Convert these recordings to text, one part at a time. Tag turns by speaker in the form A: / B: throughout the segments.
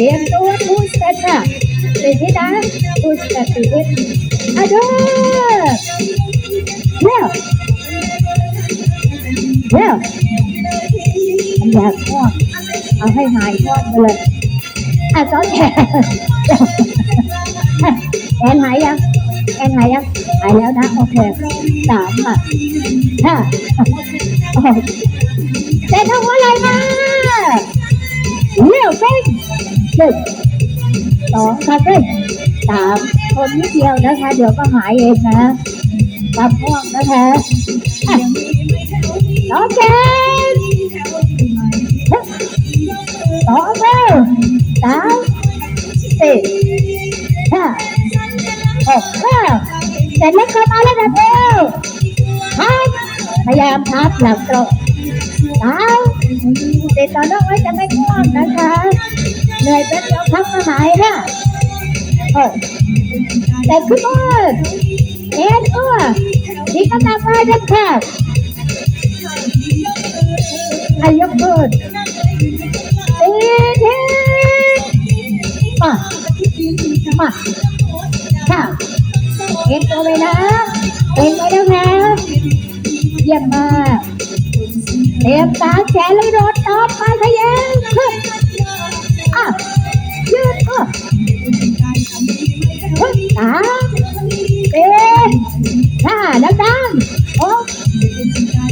A: รียมตัวทูสเต็ปค่ะสี่ทิศนะทูสเต็ปสี่ทิศอ่ะเด้อเร็วเร็วมันอยากง่วงเอาให้หายง่วงไปเลยอ่ะซ้อนแขนแอนหายยังแอนหายยังหายแล้วนะโอเค หนึ่งสองค่ะเร่งสามคนนิดเดียวนะคะ เดี๋ยวก็หายเองนะตามง่วงนะคะอะน้องเจนสองเร็วสามสี่ห้าหกเก้าเสร็จแล้วก็มาแล้วนะเร็วพับพยายามพับหลังตรงสามติดต่อน้องไว้จะไม่ง่วงนะคะ เหนื่อยเป็นเดียวพักมาหายนะเออแต่ขึ้นมาเอ็นตัวที่กำลังมาจะขาดอายกขึ้นตีทีมามาค่ะเอ็นตัวไปนะเอ็นไปแล้วนะเยี่ยมมากเตรียมตาแขนแล้วโดดต่อไปทะเยงขึ้น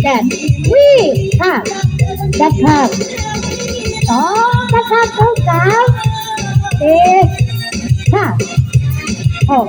A: เจ็ดวิ่งค่ะดับข้างสองดับข้าพสองสามสี่ห้าหก